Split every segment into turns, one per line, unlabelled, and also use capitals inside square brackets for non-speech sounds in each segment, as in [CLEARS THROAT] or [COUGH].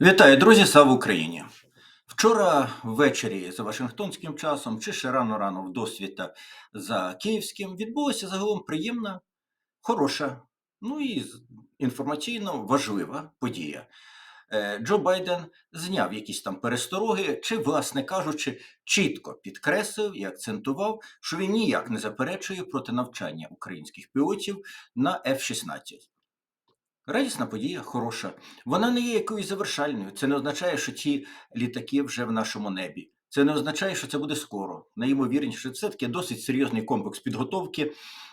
Вітаю, друзі! Слава Україні! Вчора ввечері за Вашингтонським часом, чи ще рано-рано в досвіта за київським, відбулася загалом приємна, хороша, ну і інформаційно важлива подія. Е, Джо Байден зняв якісь там перестороги, чи, власне кажучи, чітко підкреслив і акцентував, що він ніяк не заперечує проти навчання українських пілотів на F-16. Радісна подія, хороша. Вона не є якоюсь завершальною. Це не означає, що ті літаки вже в нашому небі. Це не означає, що це буде скоро. Найімовірніше, це таки досить серйозний комплекс підготовки.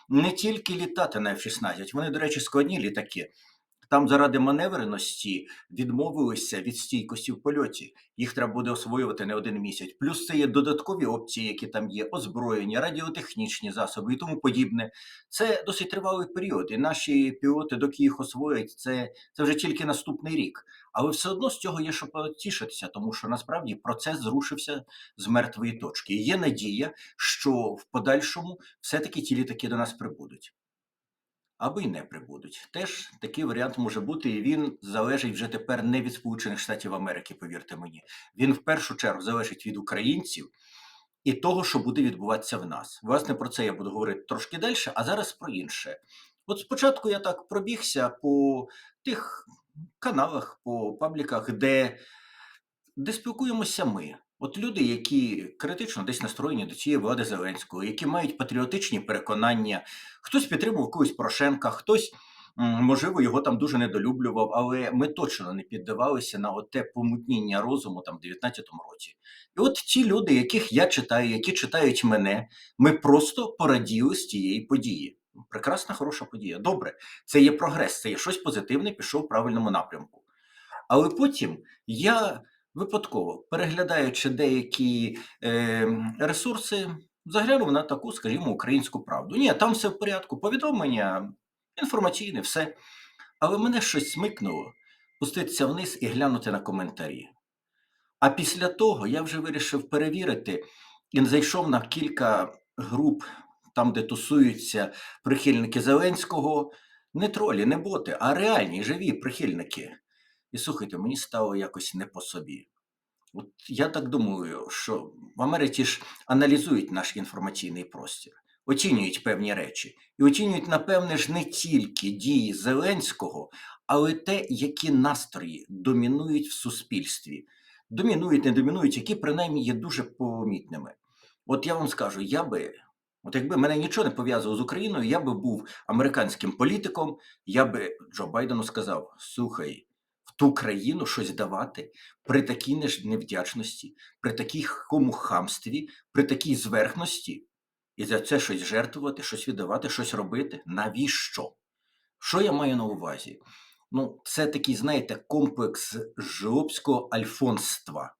Не тільки літати на F-16, вони, до речі, складні літаки. Там заради маневреності відмовилися від стійкості в польоті. Їх треба буде освоювати не один місяць. Плюс це є додаткові опції, які там є, озброєння, радіотехнічні засоби і тому подібне. Це досить тривалий період, і наші пілоти, доки їх освоять, це, це вже тільки наступний рік. Але все одно з цього є що потішитися, тому що насправді процес зрушився з мертвої точки. І є надія, що в подальшому все-таки ті літаки до нас прибудуть. Або й не прибудуть. Теж такий варіант може бути, і він залежить вже тепер не від Сполучених Штатів Америки, повірте мені. Він в першу чергу залежить від українців і того, що буде відбуватися в нас. Власне, про це я буду говорити трошки далі, а зараз про інше. От спочатку я так пробігся по тих каналах, по пабліках, де, де спілкуємося ми. От люди, які критично десь настроєні до цієї влади Зеленського, які мають патріотичні переконання, хтось підтримував когось Порошенка, хтось, можливо, його там дуже недолюблював, але ми точно не піддавалися на те помутніння розуму там в 19-му році. І от ті люди, яких я читаю, які читають мене, ми просто пораділи з тієї події. Прекрасна, хороша подія. Добре, це є прогрес, це є щось позитивне, пішов в правильному напрямку. Але потім я випадково, переглядаючи деякі е, ресурси, заглянув на таку, скажімо, українську правду. Ні, там все в порядку, повідомлення інформаційне, все. Але мене щось смикнуло пуститися вниз і глянути на коментарі. А після того я вже вирішив перевірити і зайшов на кілька груп, там, де тусуються прихильники Зеленського, не тролі, не боти, а реальні, живі прихильники. І слухайте, мені стало якось не по собі. От я так думаю, що в Америці ж аналізують наш інформаційний простір, оцінюють певні речі. І оцінюють, напевне ж, не тільки дії Зеленського, але те, які настрої домінують в суспільстві. Домінують, не домінують, які принаймні є дуже помітними. От я вам скажу, я би, от якби мене нічого не пов'язувало з Україною, я би був американським політиком, я би Джо Байдену сказав: слухай, в ту країну щось давати при такій невдячності, при такому хамстві, при такій зверхності, і за це щось жертвувати, щось віддавати, щось робити. Навіщо? Що я маю на увазі? Ну, це такий, знаєте, комплекс жлобського альфонства.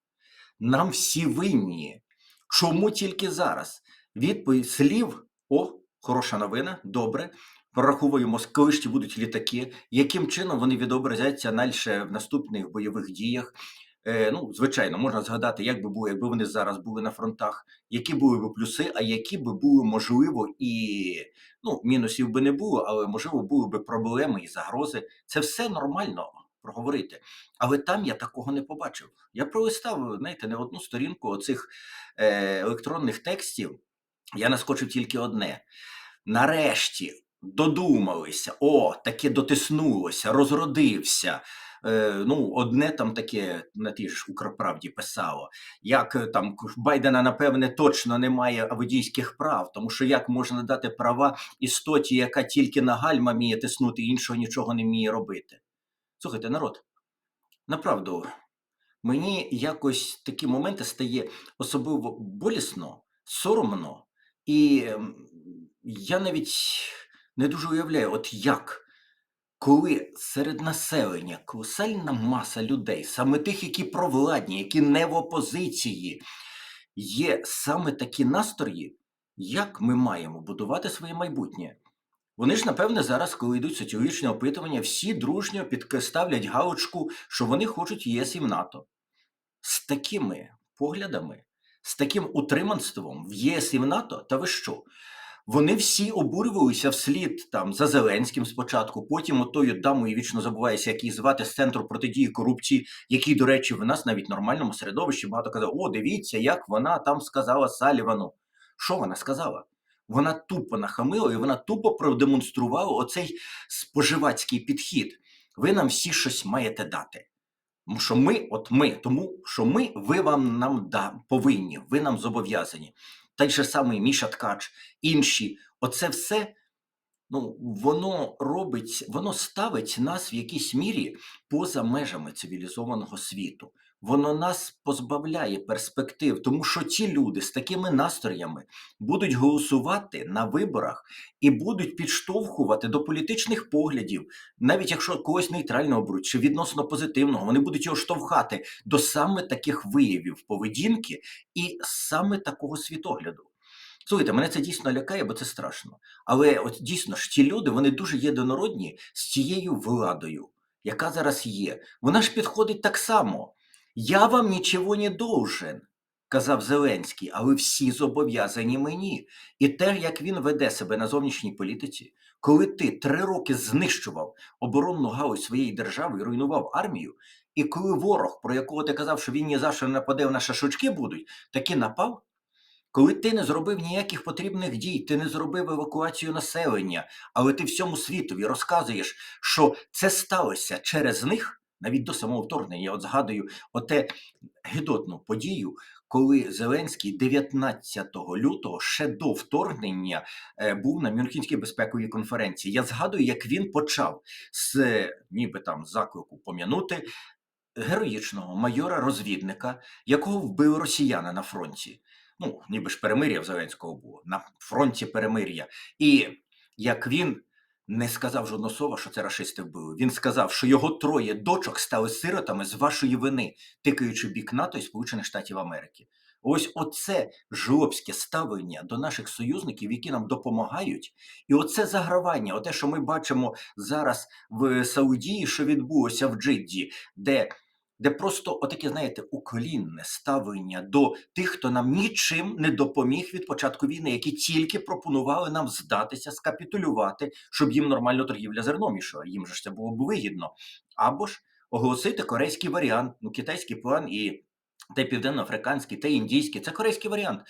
Нам всі винні. Чому тільки зараз? Відповідь слів: о, хороша новина, добре. Пораховуємо, коли ж ті будуть літаки, яким чином вони відобразяться далі в наступних бойових діях. Е, ну, звичайно, можна згадати, як би було, якби вони зараз були на фронтах, які були б плюси, а які би були можливо і ну, мінусів би не було, але можливо були б проблеми і загрози. Це все нормально проговорити. Але там я такого не побачив. Я пролистав, знаєте, не одну сторінку оцих е, електронних текстів. Я наскочив тільки одне. Нарешті додумалися, о, таке дотиснулося, розродився. Е, ну, одне там таке на тій ж Укрправді писало, як е, там Байдена, напевне, точно немає водійських прав, тому що як можна дати права істоті, яка тільки на гальма вміє тиснути, іншого нічого не вміє робити. Слухайте, народ, направду, мені якось такі моменти стає особливо болісно, соромно, і ем, я навіть не дуже уявляю, от як, коли серед населення колосальна маса людей, саме тих, які провладні, які не в опозиції, є саме такі настрої, як ми маємо будувати своє майбутнє. Вони ж, напевне, зараз, коли йдуть соціологічні опитування, всі дружньо підставлять галочку, що вони хочуть ЄС і в НАТО. З такими поглядами, з таким утриманством в ЄС і в НАТО, та ви що? Вони всі обурювалися вслід там за Зеленським спочатку, потім отою дамою вічно забувається, як її звати з центру протидії корупції, який, до речі, в нас навіть в нормальному середовищі багато казав: О, дивіться, як вона там сказала Салівану. Що вона сказала? Вона тупо нахамила і вона тупо продемонструвала оцей споживацький підхід. Ви нам всі щось маєте дати. Що ми, от ми, тому що ми, ви вам нам да, повинні, ви нам зобов'язані. Той же самий Міша Ткач, інші, оце все, ну, воно робить, воно ставить нас в якійсь мірі поза межами цивілізованого світу. Воно нас позбавляє перспектив, тому що ті люди з такими настроями будуть голосувати на виборах і будуть підштовхувати до політичних поглядів, навіть якщо когось нейтрального беруть чи відносно позитивного, вони будуть його штовхати до саме таких виявів поведінки і саме такого світогляду. Слухайте, мене це дійсно лякає, бо це страшно. Але от дійсно ж ті люди вони дуже єдинородні з цією владою, яка зараз є. Вона ж підходить так само. Я вам нічого не должен, казав Зеленський, а ви всі зобов'язані мені. І те, як він веде себе на зовнішній політиці, коли ти три роки знищував оборонну галузь своєї держави і руйнував армію, і коли ворог, про якого ти казав, що він ні за що не нападе на шашучки будуть, таки напав. Коли ти не зробив ніяких потрібних дій, ти не зробив евакуацію населення, але ти всьому світові розказуєш, що це сталося через них, навіть до самого вторгнення. Я от згадую оте гидотну подію, коли Зеленський 19 лютого ще до вторгнення е, був на Мюнхенській безпековій конференції. Я згадую, як він почав з ніби там заклику пом'янути героїчного майора-розвідника, якого вбили росіяни на фронті ну, ніби ж перемир'я в Зеленського було, на фронті перемир'я. І як він не сказав жодного слова, що це рашисти вбили, він сказав, що його троє дочок стали сиротами з вашої вини, тикаючи бік НАТО і Сполучених Штатів Америки. Ось оце жлобське ставлення до наших союзників, які нам допомагають, і оце загравання, оте, що ми бачимо зараз в Саудії, що відбулося в Джидді, де де просто отаке, знаєте, уклінне ставлення до тих, хто нам нічим не допоміг від початку війни, які тільки пропонували нам здатися, скапітулювати, щоб їм нормально торгівля зерном ішла. Їм же ж це було б вигідно. Або ж оголосити корейський варіант, ну китайський план і те південноафриканський, те індійський це корейський варіант.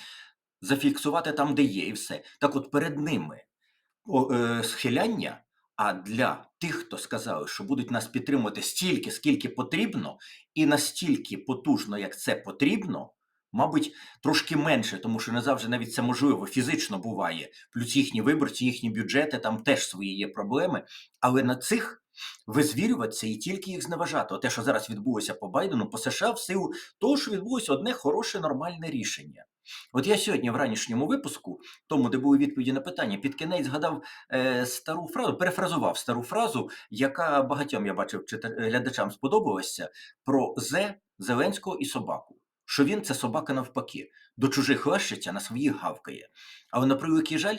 Зафіксувати там, де є, і все. Так, от перед ними е, схиляння. А для тих, хто сказали, що будуть нас підтримувати стільки, скільки потрібно, і настільки потужно, як це потрібно, мабуть, трошки менше, тому що не завжди навіть це можливо фізично буває. Плюс їхні виборці, їхні бюджети, там теж свої є проблеми. Але на цих визвірюватися і тільки їх зневажати. Те, що зараз відбулося по Байдену, по США, в силу того, що відбулося одне хороше нормальне рішення. От я сьогодні в ранішньому випуску, тому де були відповіді на питання, під кінець згадав е, стару фразу, перефразував стару фразу, яка багатьом я бачив глядачам сподобалася про Зе Зеленського і собаку. Що він це собака навпаки, до чужих лащиться, на своїх гавкає. Але на превеликий жаль,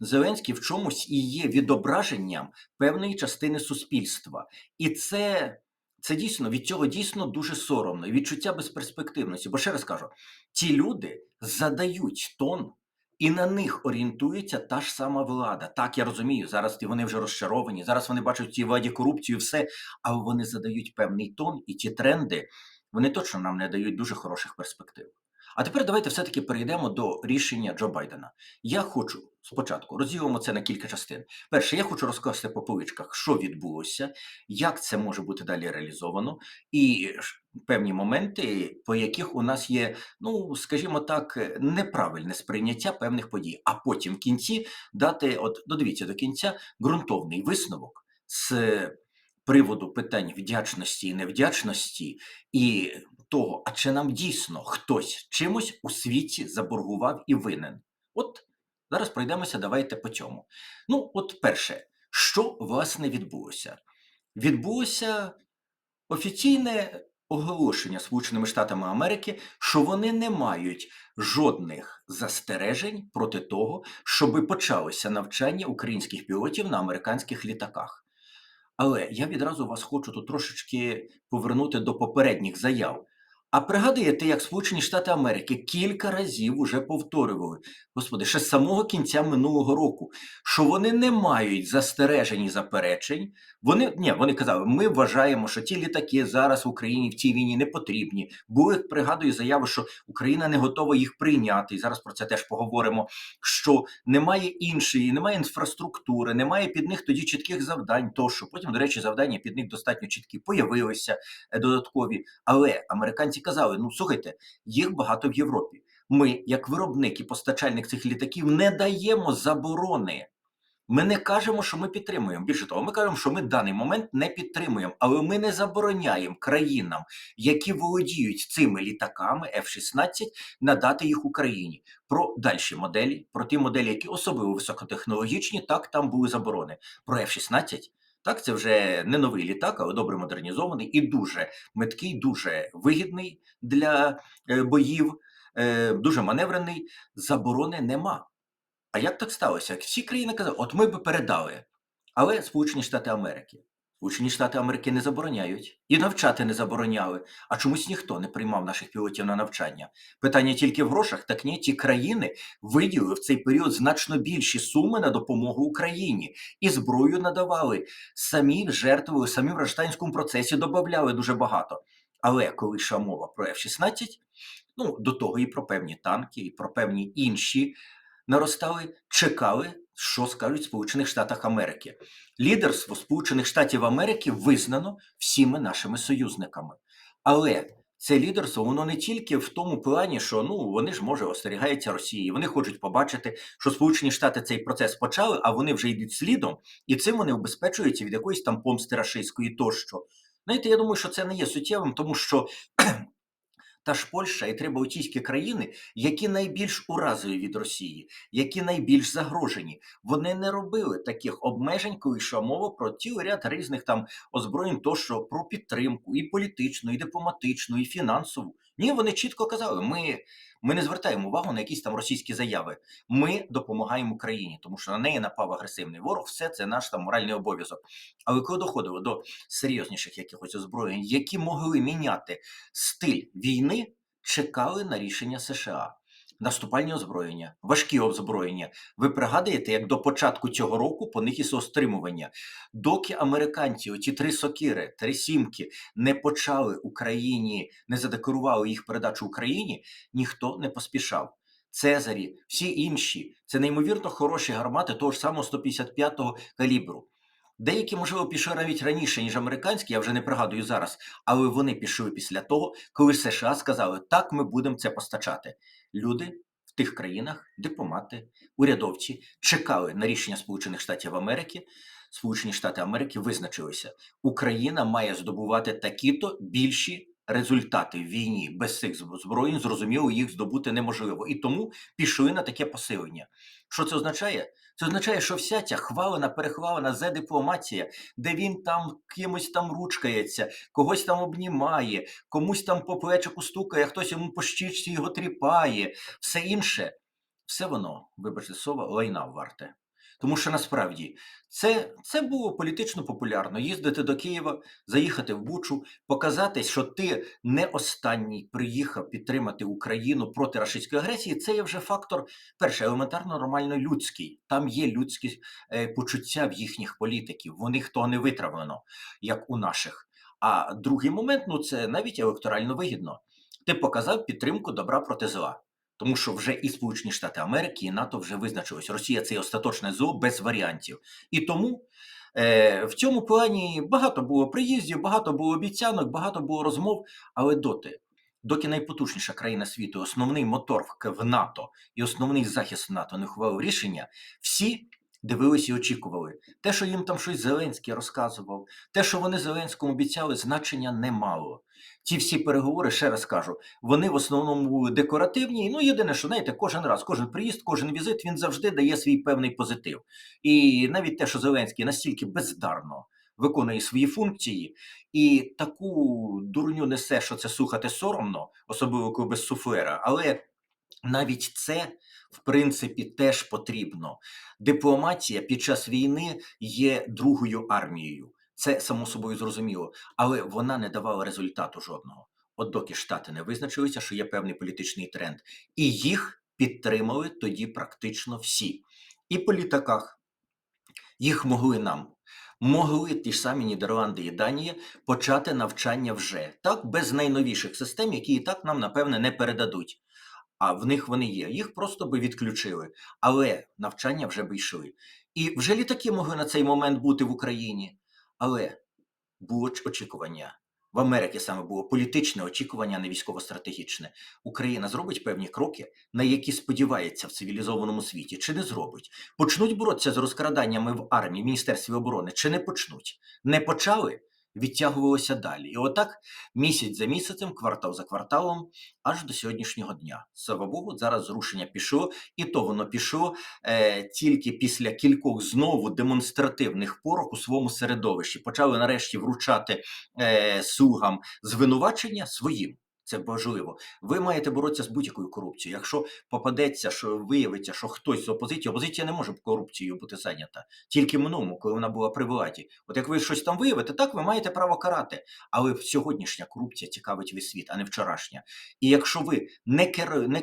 Зеленський в чомусь і є відображенням певної частини суспільства. І це це дійсно від цього дійсно дуже соромно і відчуття безперспективності. Бо ще раз кажу, ті люди задають тон. І на них орієнтується та ж сама влада. Так, я розумію, зараз вони вже розчаровані, зараз вони бачать в цій владі корупцію, все, але вони задають певний тон, і ті тренди вони точно нам не дають дуже хороших перспектив. А тепер давайте все-таки перейдемо до рішення Джо Байдена. Я хочу спочатку розділимо це на кілька частин. Перше, я хочу розкласти по поличках, що відбулося, як це може бути далі реалізовано, і певні моменти, по яких у нас є, ну скажімо так, неправильне сприйняття певних подій. А потім в кінці дати, от додивіться до кінця, ґрунтовний висновок з приводу питань вдячності і невдячності, і того, а чи нам дійсно хтось чимось у світі заборгував і винен. От зараз пройдемося, давайте по цьому. Ну, от перше, що власне відбулося? Відбулося офіційне оголошення Сполученими Штатами Америки, що вони не мають жодних застережень проти того, щоби почалося навчання українських пілотів на американських літаках. Але я відразу вас хочу тут трошечки повернути до попередніх заяв. А пригадуєте, як Сполучені Штати Америки кілька разів уже повторювали, господи, ще з самого кінця минулого року, що вони не мають застережень і заперечень. Вони ні, вони казали, ми вважаємо, що ті літаки зараз в Україні в цій війні не потрібні. Були, пригадую, заяви, що Україна не готова їх прийняти. І зараз про це теж поговоримо. Що немає іншої, немає інфраструктури, немає під них тоді чітких завдань. Тощо потім, до речі, завдання під них достатньо чіткі появилися е, додаткові. Але американці казали: ну слухайте, їх багато в Європі. Ми, як виробник і постачальник цих літаків, не даємо заборони. Ми не кажемо, що ми підтримуємо. Більше того, ми кажемо, що ми в даний момент не підтримуємо, але ми не забороняємо країнам, які володіють цими літаками F-16, надати їх Україні. Про дальші моделі, про ті моделі, які особливо високотехнологічні, так там були заборони. Про F-16 так, це вже не новий літак, але добре модернізований і дуже меткий, дуже вигідний для е, боїв, е, дуже маневрений. Заборони нема. А як так сталося? Всі країни казали, от ми би передали. Але Сполучені Штати Америки. Сполучені Штати Америки не забороняють і навчати не забороняли. А чомусь ніхто не приймав наших пілотів на навчання. Питання тільки в грошах. Так ні, ті країни виділили в цей період значно більші суми на допомогу Україні і зброю надавали. Самі жертвували, самі в Раштанському процесі додавали дуже багато. Але коли йшла мова про F-16, ну до того і про певні танки, і про певні інші наростали, чекали, що скажуть Сполучених Штатах Америки. Лідерство Сполучених Штатів Америки визнано всіми нашими союзниками. Але це лідерство воно не тільки в тому плані, що ну вони ж може остерігаються Росії. Вони хочуть побачити, що Сполучені Штати цей процес почали, а вони вже йдуть слідом, і цим вони убезпечуються від якоїсь там помсти рашистської тощо. Знаєте, я думаю, що це не є суттєвим, тому що та ж Польща і три Балтійські країни, які найбільш уразою від Росії, які найбільш загрожені, вони не робили таких обмежень, коли йшла мова про цілий ряд різних там озброєнь, тощо про підтримку і політичну, і дипломатичну, і фінансову. Ні, вони чітко казали: ми ми не звертаємо увагу на якісь там російські заяви. Ми допомагаємо Україні, тому що на неї напав агресивний ворог. Все це наш там моральний обов'язок. Але коли доходило до серйозніших якихось озброєнь, які могли міняти стиль війни, чекали на рішення США. Наступальні озброєння, важкі озброєння. Ви пригадуєте, як до початку цього року по них ішло стримування. Доки американці, оті три сокири, три сімки, не почали Україні, не задекорували їх передачу Україні, ніхто не поспішав. Цезарі, всі інші, це неймовірно хороші гармати того ж самого 155-го калібру. Деякі, можливо, пішли навіть раніше, ніж американські, я вже не пригадую зараз, але вони пішли після того, коли США сказали, так ми будемо це постачати. Люди в тих країнах, дипломати, урядовці чекали на рішення Сполучених Штатів Америки. Сполучені Штати Америки визначилися, Україна має здобувати такі-то більші результати війні без цих зброєнь. Зрозуміло, їх здобути неможливо, і тому пішли на таке посилення. Що це означає? Це означає, що вся ця хвалена, перехвалена зе дипломатія, де він там кимось там ручкається, когось там обнімає, комусь там по плечику стукає, хтось йому по щічці його тріпає, все інше, все воно, вибачте слово, лайна варте. Тому що насправді це це було політично популярно їздити до Києва, заїхати в Бучу, показати, що ти не останній приїхав підтримати Україну проти рашистської агресії. Це є вже фактор, перше, елементарно нормально людський. Там є людські е, почуття в їхніх політиків. В них того не витравлено, як у наших. А другий момент ну це навіть електорально вигідно. Ти показав підтримку добра проти зла. Тому що вже і Сполучені Штати Америки, і НАТО вже визначилось. Росія це остаточне зло без варіантів. І тому е, в цьому плані багато було приїздів, багато було обіцянок, багато було розмов. Але доти, доки найпотужніша країна світу, основний мотор в НАТО і основний захист НАТО не ховав рішення, всі дивилися і очікували. Те, що їм там щось Зеленський розказував, те, що вони Зеленському обіцяли, значення не мало. Ці всі переговори, ще раз кажу, вони в основному декоративні. Ну, єдине, що знаєте, кожен раз, кожен приїзд, кожен візит він завжди дає свій певний позитив. І навіть те, що Зеленський настільки бездарно виконує свої функції, і таку дурню несе, що це слухати соромно, особливо коли без суфлера, але навіть це. В принципі, теж потрібно. Дипломатія під час війни є другою армією. Це само собою зрозуміло, але вона не давала результату жодного. от доки Штати не визначилися, що є певний політичний тренд, і їх підтримали тоді практично всі. І по літаках їх могли нам. Могли ті ж самі Нідерланди і Данія почати навчання вже так, без найновіших систем, які і так нам напевне не передадуть. А в них вони є. Їх просто би відключили, але навчання вже б йшли. І вже літаки могли на цей момент бути в Україні. Але було ч- очікування. В Америці саме було політичне очікування, а не військово-стратегічне. Україна зробить певні кроки, на які сподівається в цивілізованому світі, чи не зробить. Почнуть боротися з розкраданнями в армії, в Міністерстві оборони, чи не почнуть. Не почали, відтягувалося далі. І отак місяць за місяцем, квартал за кварталом, аж до сьогоднішнього дня. Слава Богу, зараз зрушення пішло, і то воно пішло е, тільки після кількох знову демонстративних порок у своєму середовищі. Почали нарешті вручати е, слугам звинувачення своїм. Це важливо. Ви маєте боротися з будь-якою корупцією. Якщо попадеться, що виявиться, що хтось з опозиції, опозиція не може корупцією бути зайнята тільки минулому, коли вона була при владі. От як ви щось там виявите, так ви маєте право карати. Але сьогоднішня корупція цікавить весь світ, а не вчорашня. І якщо ви не керу, не,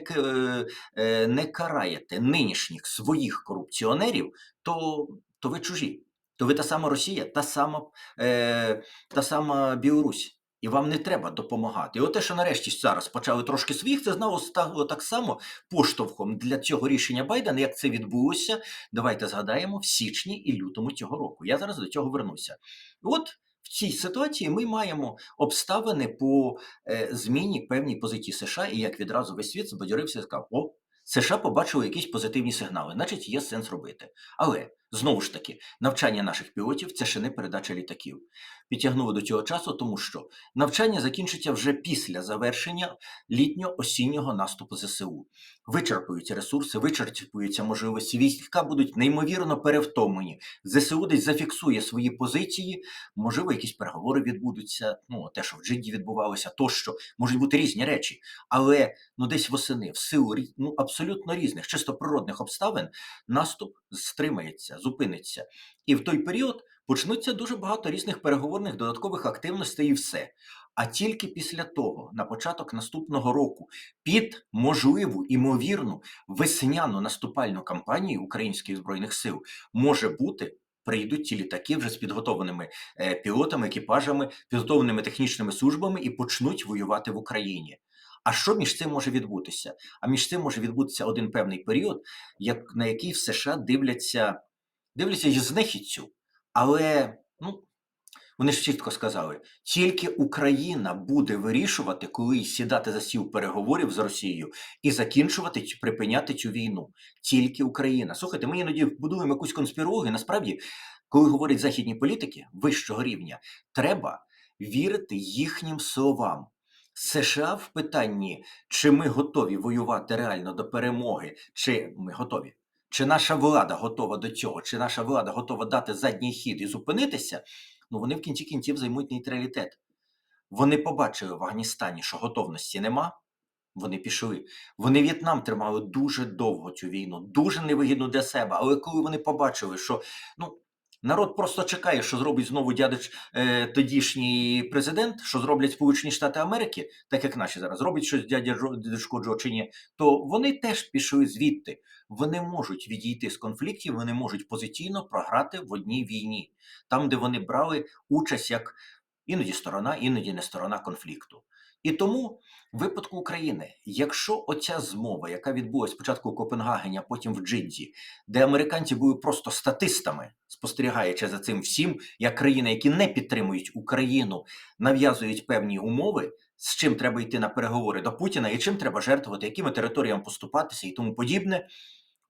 е, не караєте нинішніх своїх корупціонерів, то, то ви чужі. То ви та сама Росія, та сама, е, та сама Білорусь. І вам не треба допомагати. І от те, що нарешті зараз почали трошки своїх, це знову стало так само поштовхом для цього рішення Байдена, як це відбулося. Давайте згадаємо в січні і лютому цього року. Я зараз до цього вернуся. От в цій ситуації ми маємо обставини по е, зміні певній позиції США, і як відразу весь світ збадьорився сказав: о, США побачили якісь позитивні сигнали, значить є сенс робити. Але знову ж таки, навчання наших пілотів це ще не передача літаків. Підтягнули до цього часу, тому що навчання закінчиться вже після завершення літньо-осіннього наступу ЗСУ. Вичерпуються ресурси, вичерпуються можливості. Війська будуть неймовірно перевтомлені. ЗСУ десь зафіксує свої позиції, можливо, якісь переговори відбудуться. Ну, те, що в Джиді відбувалося, тощо можуть бути різні речі. Але ну десь восени, в силу ну, абсолютно різних, чисто природних обставин, наступ стримається, зупиниться. І в той період почнуться дуже багато різних переговорних додаткових активностей і все. А тільки після того, на початок наступного року, під можливу імовірну весняну наступальну кампанію українських збройних сил може бути. Прийдуть ті літаки вже з підготовленими е, пілотами, екіпажами, підготовленими технічними службами і почнуть воювати в Україні. А що між цим може відбутися? А між цим може відбутися один певний період, як, на який в США дивляться, дивляться з знехідцю. Але ну, вони ж чітко сказали: тільки Україна буде вирішувати, коли сідати за стіл переговорів з Росією і закінчувати чи припиняти цю війну. Тільки Україна. Слухайте, ми іноді будуємо якусь конспірологію. Насправді, коли говорять західні політики вищого рівня, треба вірити їхнім словам. США в питанні, чи ми готові воювати реально до перемоги, чи ми готові. Чи наша влада готова до цього, чи наша влада готова дати задній хід і зупинитися, ну вони в кінці кінців займуть нейтралітет. Вони побачили в Афганістані, що готовності нема. Вони пішли. Вони В'єтнам тримали дуже довго цю війну, дуже невигідно для себе. Але коли вони побачили, що ну, народ просто чекає, що зробить знову дядич е, тодішній президент, що зроблять Сполучені Штати Америки, так як наші зараз роблять щось дядя Джо, Джо чи ні, то вони теж пішли звідти. Вони можуть відійти з конфліктів, вони можуть позиційно програти в одній війні, там, де вони брали участь як іноді сторона, іноді не сторона конфлікту. І тому в випадку України, якщо оця змова, яка відбулася спочатку у Копенгагені, а потім в Джидді, де американці були просто статистами, спостерігаючи за цим всім, як країни, які не підтримують Україну, нав'язують певні умови, з чим треба йти на переговори до Путіна, і чим треба жертвувати, якими територіям поступатися і тому подібне.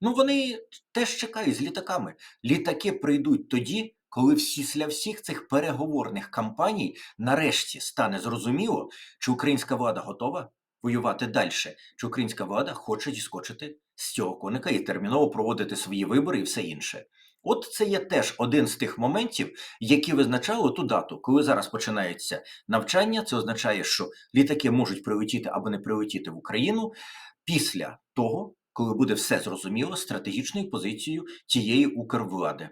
Ну вони теж чекають з літаками. Літаки прийдуть тоді, коли після всіх цих переговорних кампаній нарешті стане зрозуміло, чи українська влада готова воювати далі, чи українська влада хоче діскочити з цього коника і терміново проводити свої вибори і все інше. От це є теж один з тих моментів, які визначали ту дату, коли зараз починається навчання. Це означає, що літаки можуть прилетіти або не прилетіти в Україну після того, коли буде все зрозуміло стратегічною позицією цієї укрвлади.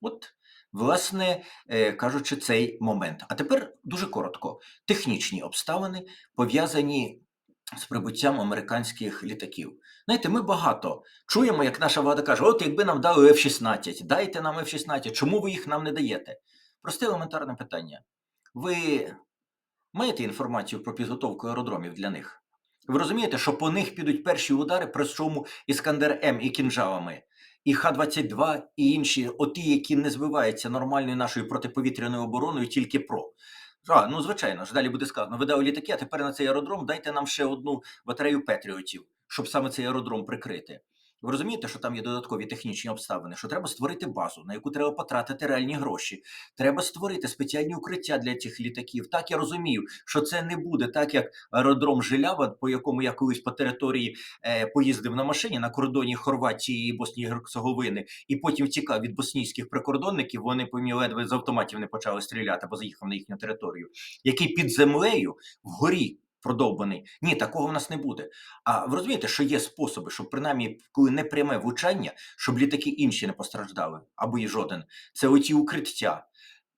От Власне е, кажучи, цей момент. А тепер дуже коротко: технічні обставини пов'язані з прибуттям американських літаків. Знаєте, ми багато чуємо, як наша влада каже: от якби нам дали F-16, дайте нам F-16, чому ви їх нам не даєте? Просте елементарне питання. Ви маєте інформацію про підготовку аеродромів для них? Ви розумієте, що по них підуть перші удари, причому Іскандер М і кінжалами, і Х-22, і інші, оті, які не збиваються нормальною нашою протиповітряною обороною, тільки про. А, ну звичайно ж, далі буде сказано, ви дали літаки, а тепер на цей аеродром дайте нам ще одну батарею Петріотів, щоб саме цей аеродром прикрити. Ви розумієте, що там є додаткові технічні обставини, що треба створити базу, на яку треба потратити реальні гроші. Треба створити спеціальні укриття для цих літаків. Так я розумію, що це не буде так, як аеродром Жилява, по якому я колись по території е, поїздив на машині на кордоні Хорватії і Боснії Герцеговини, і потім втікав від боснійських прикордонників. Вони по мені ледве з автоматів не почали стріляти, бо заїхав на їхню територію, який під землею вгорі. Продовбаний. Ні, такого в нас не буде. А ви розумієте, що є способи, щоб принаймні, коли не пряме влучання, щоб літаки інші не постраждали, або і жоден. Це оті укриття,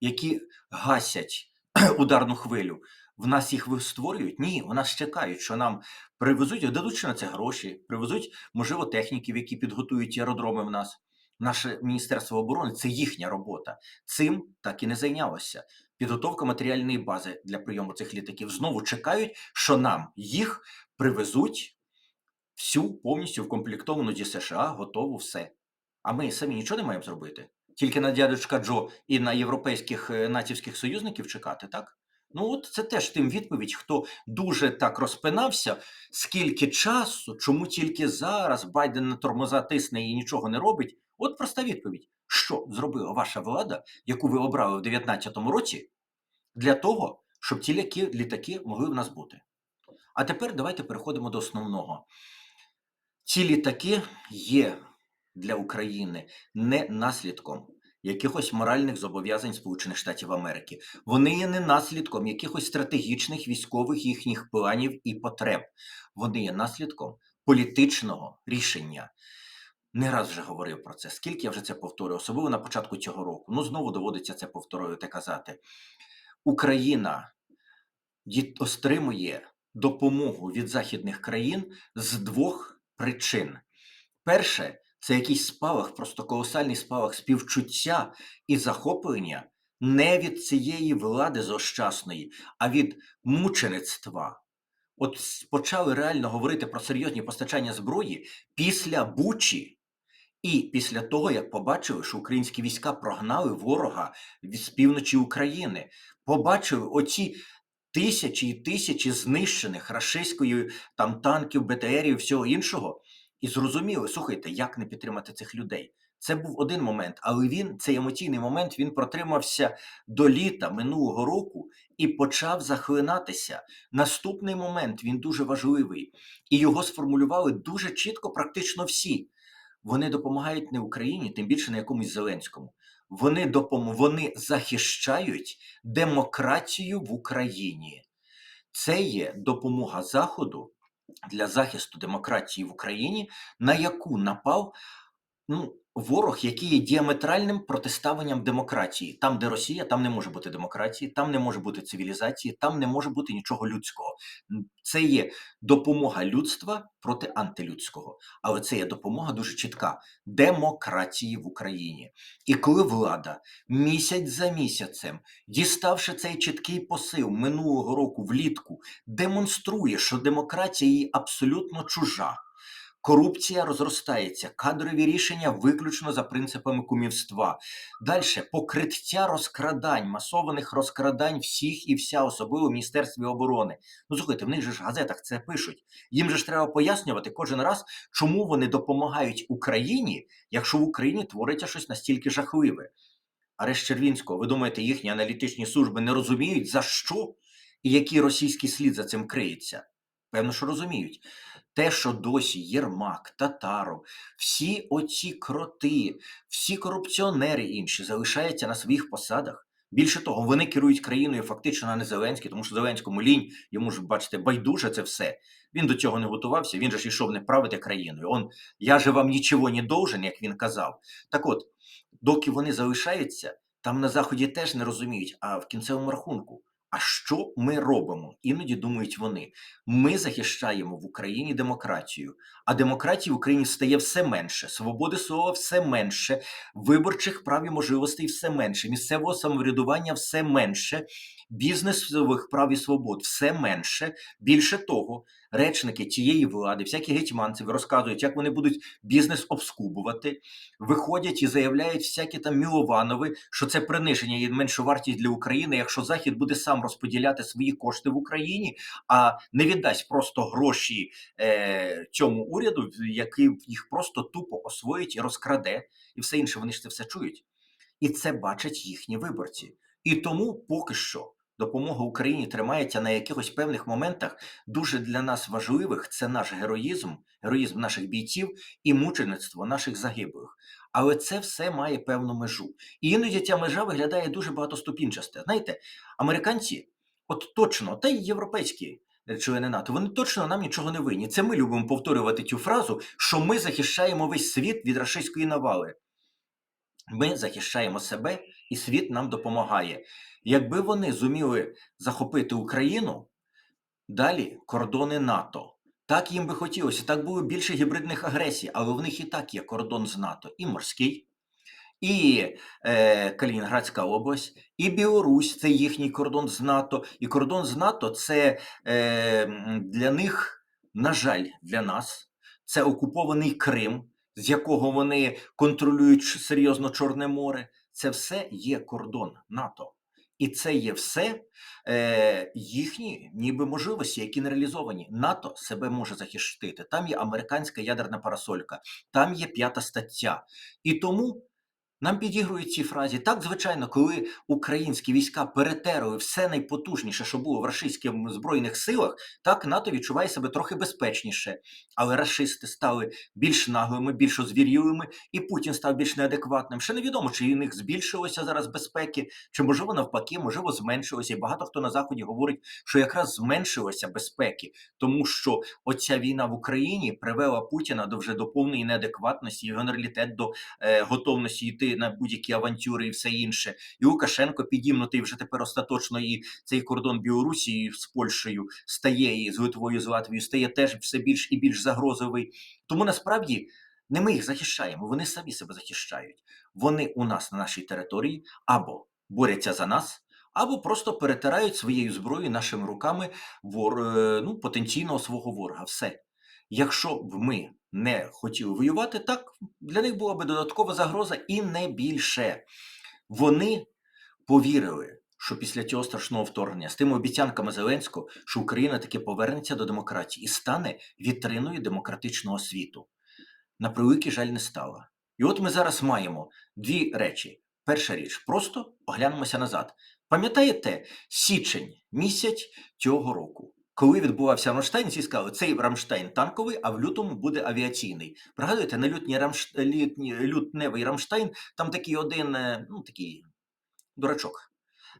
які гасять [CLEARS THROAT] ударну хвилю. В нас їх створюють? Ні, в нас чекають, що нам привезуть, дадуть на це гроші, привезуть, можливо, техніків, які підготують аеродроми в нас. Наше Міністерство оборони це їхня робота. Цим так і не зайнялося. Підготовка матеріальної бази для прийому цих літаків знову чекають, що нам їх привезуть всю повністю вкомплектовану зі США, готову все. А ми самі нічого не маємо зробити. Тільки на дядечка Джо і на європейських е, націвських союзників чекати, так? Ну, от це теж тим відповідь, хто дуже так розпинався, скільки часу, чому тільки зараз Байден на тормоза тисне і нічого не робить. От проста відповідь: що зробила ваша влада, яку ви обрали в 2019 році, для того, щоб ті ляки- літаки могли в нас бути. А тепер давайте переходимо до основного. Ці літаки є для України не наслідком якихось моральних зобов'язань Сполучених Штатів Америки. Вони є не наслідком якихось стратегічних військових їхніх планів і потреб. Вони є наслідком політичного рішення. Не раз вже говорив про це. Скільки я вже це повторюю, особливо на початку цього року. Ну знову доводиться це повторювати казати. Україна отримує допомогу від західних країн з двох причин. Перше, це якийсь спалах, просто колосальний спалах співчуття і захоплення не від цієї влади зощасної, а від мучеництва. От почали реально говорити про серйозні постачання зброї після Бучі. І після того, як побачили, що українські війська прогнали ворога з півночі України, побачили оці тисячі і тисячі знищених рашистською там танків, БТРів, всього іншого, і зрозуміли, слухайте, як не підтримати цих людей. Це був один момент, але він, цей емоційний момент, він протримався до літа минулого року і почав захлинатися. Наступний момент він дуже важливий, і його сформулювали дуже чітко, практично всі. Вони допомагають не Україні, тим більше не якомусь Зеленському. Вони допом... вони захищають демократію в Україні. Це є допомога Заходу для захисту демократії в Україні, на яку напав ну, ворог, який є діаметральним протиставленням демократії. Там, де Росія, там не може бути демократії, там не може бути цивілізації, там не може бути нічого людського. Це є допомога людства проти антилюдського. Але це є допомога дуже чітка демократії в Україні. І коли влада місяць за місяцем, діставши цей чіткий посил минулого року влітку, демонструє, що демократія їй абсолютно чужа. Корупція розростається, кадрові рішення виключно за принципами кумівства. Далі покриття розкрадань, масованих розкрадань всіх і вся, особливо в Міністерстві оборони. Ну слухайте, в них же ж газетах це пишуть. Їм же ж треба пояснювати кожен раз, чому вони допомагають Україні, якщо в Україні твориться щось настільки жахливе. Арешт Червінського, ви думаєте, їхні аналітичні служби не розуміють, за що і який російський слід за цим криється? Певно, що розуміють. Те, що досі Єрмак, Татаров, всі оці кроти, всі корупціонери інші залишаються на своїх посадах. Більше того, вони керують країною фактично а не Зеленський, тому що Зеленському лінь, йому ж, бачите, байдуже це все. Він до цього не готувався, він же ж йшов не правити країною. Он, я же вам нічого не должен, як він казав. Так от, доки вони залишаються, Там на Заході теж не розуміють, а в кінцевому рахунку, а що ми робимо? Іноді думають вони. Ми захищаємо в Україні демократію, а демократії в Україні стає все менше, свободи слова все менше, виборчих прав і можливостей все менше, місцевого самоврядування все менше, бізнесових прав і свобод все менше. Більше того, речники тієї влади, всякі гетьманці розказують, як вони будуть бізнес обскубувати, виходять і заявляють всякі там Мілованови, що це приниження і меншу вартість для України, якщо Захід буде сам розподіляти свої кошти в Україні, а не віддасть просто гроші е, цьому уряду, який їх просто тупо освоїть і розкраде, і все інше. Вони ж це все чують. І це бачать їхні виборці. І тому поки що допомога Україні тримається на якихось певних моментах, дуже для нас важливих це наш героїзм, героїзм наших бійців і мучеництво наших загиблих. Але це все має певну межу. І іноді ця межа виглядає дуже багатоступінчасте. Знаєте, американці, от точно, та й європейські члени НАТО, вони точно нам нічого не винні. Це ми любимо повторювати цю фразу, що ми захищаємо весь світ від рашистської навали. Ми захищаємо себе, і світ нам допомагає. Якби вони зуміли захопити Україну, далі кордони НАТО. Так їм би хотілося, так було більше гібридних агресій, але в них і так є кордон з НАТО, і морський, і е, Калінінградська область, і Білорусь це їхній кордон з НАТО. І кордон з НАТО це е, для них, на жаль, для нас, це окупований Крим, з якого вони контролюють серйозно Чорне море. Це все є кордон НАТО. І це є все е, їхні ніби можливості, які не реалізовані. НАТО себе може захистити. Там є американська ядерна парасолька, там є п'ята стаття. І тому нам підігрують ці фразі. Так, звичайно, коли українські війська перетерли все найпотужніше, що було в рашистських збройних силах, так НАТО відчуває себе трохи безпечніше. Але рашисти стали більш наглими, більш озвірілими, і Путін став більш неадекватним. Ще невідомо, чи у них збільшилося зараз безпеки, чи можливо навпаки, можливо, зменшилося. І багато хто на заході говорить, що якраз зменшилося безпеки, тому що оця війна в Україні привела Путіна до вже до повної неадекватності, його генералітет до е, готовності йти на будь-які авантюри і все інше. І Лукашенко підімнутий вже тепер остаточно і цей кордон Білорусі з Польщею стає і з Литвою, з Латвією стає теж все більш і більш загрозовий. Тому насправді не ми їх захищаємо, вони самі себе захищають. Вони у нас на нашій території або борються за нас. Або просто перетирають своєю зброєю нашими руками вор, е, ну, потенційного свого ворога. Все. Якщо б ми не хотіли воювати, так для них була б додаткова загроза і не більше. Вони повірили, що після цього страшного вторгнення з тими обіцянками Зеленського, що Україна таки повернеться до демократії і стане вітриною демократичного світу. На превеликий жаль не стало. І от ми зараз маємо дві речі. Перша річ, просто оглянемося назад. Пам'ятаєте січень місяць цього року? Коли відбувався Рамштайн, всі сказали, цей Рамштайн танковий, а в лютому буде авіаційний. Пригадуєте, на лютній Рамш... лютні... лютневий Рамштайн, там такий один, е, ну такий дурачок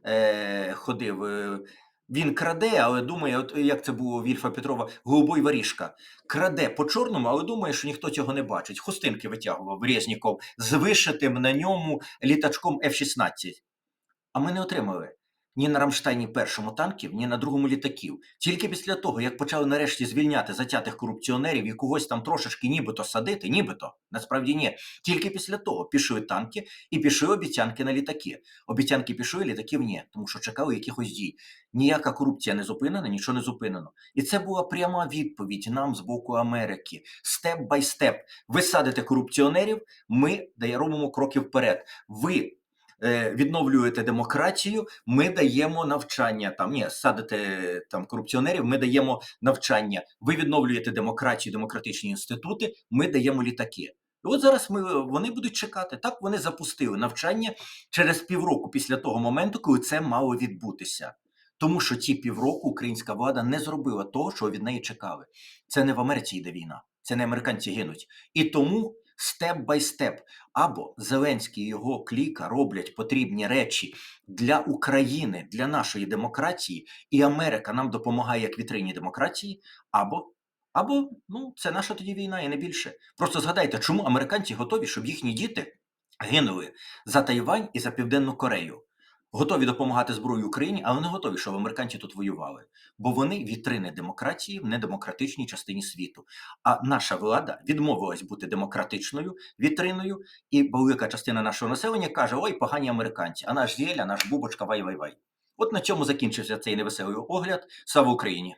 е, ходив. Е, він краде, але думає, от як це було Вільфа Петрова, голубой варішка. Краде по чорному, але думає, що ніхто цього не бачить. Хустинки витягував Резніков з вишитим на ньому літачком F-16. А ми не отримали ні на Рамштайні першому танків, ні на другому літаків. Тільки після того, як почали нарешті звільняти затятих корупціонерів і когось там трошечки нібито садити, нібито насправді ні. Тільки після того пішли танки і пішли обіцянки на літаки. Обіцянки пішли, літаків ні, тому що чекали якихось дій. Ніяка корупція не зупинена, нічого не зупинено. І це була пряма відповідь нам з боку Америки. Степ бай степ. Ви садите корупціонерів, ми робимо кроки вперед. Ви відновлюєте демократію, ми даємо навчання. Там ні, садите там корупціонерів, ми даємо навчання. Ви відновлюєте демократію, демократичні інститути, ми даємо літаки. І от зараз ми вони будуть чекати. Так вони запустили навчання через півроку після того моменту, коли це мало відбутися. Тому що ці півроку українська влада не зробила того, що від неї чекали. Це не в Америці йде війна, це не американці гинуть. І тому степ бай степ. Або Зеленський і його кліка роблять потрібні речі для України, для нашої демократії, і Америка нам допомагає як вітрині демократії, або або ну це наша тоді війна і не більше. Просто згадайте, чому американці готові, щоб їхні діти гинули за Тайвань і за Південну Корею. Готові допомагати зброю Україні, але не готові, щоб американці тут воювали. Бо вони вітрини демократії в недемократичній частині світу. А наша влада відмовилась бути демократичною вітриною, і велика частина нашого населення каже: ой, погані американці, а наш Зєля, наш Бубочка, вай-вай-вай. От на цьому закінчився цей невеселий огляд. Слава Україні!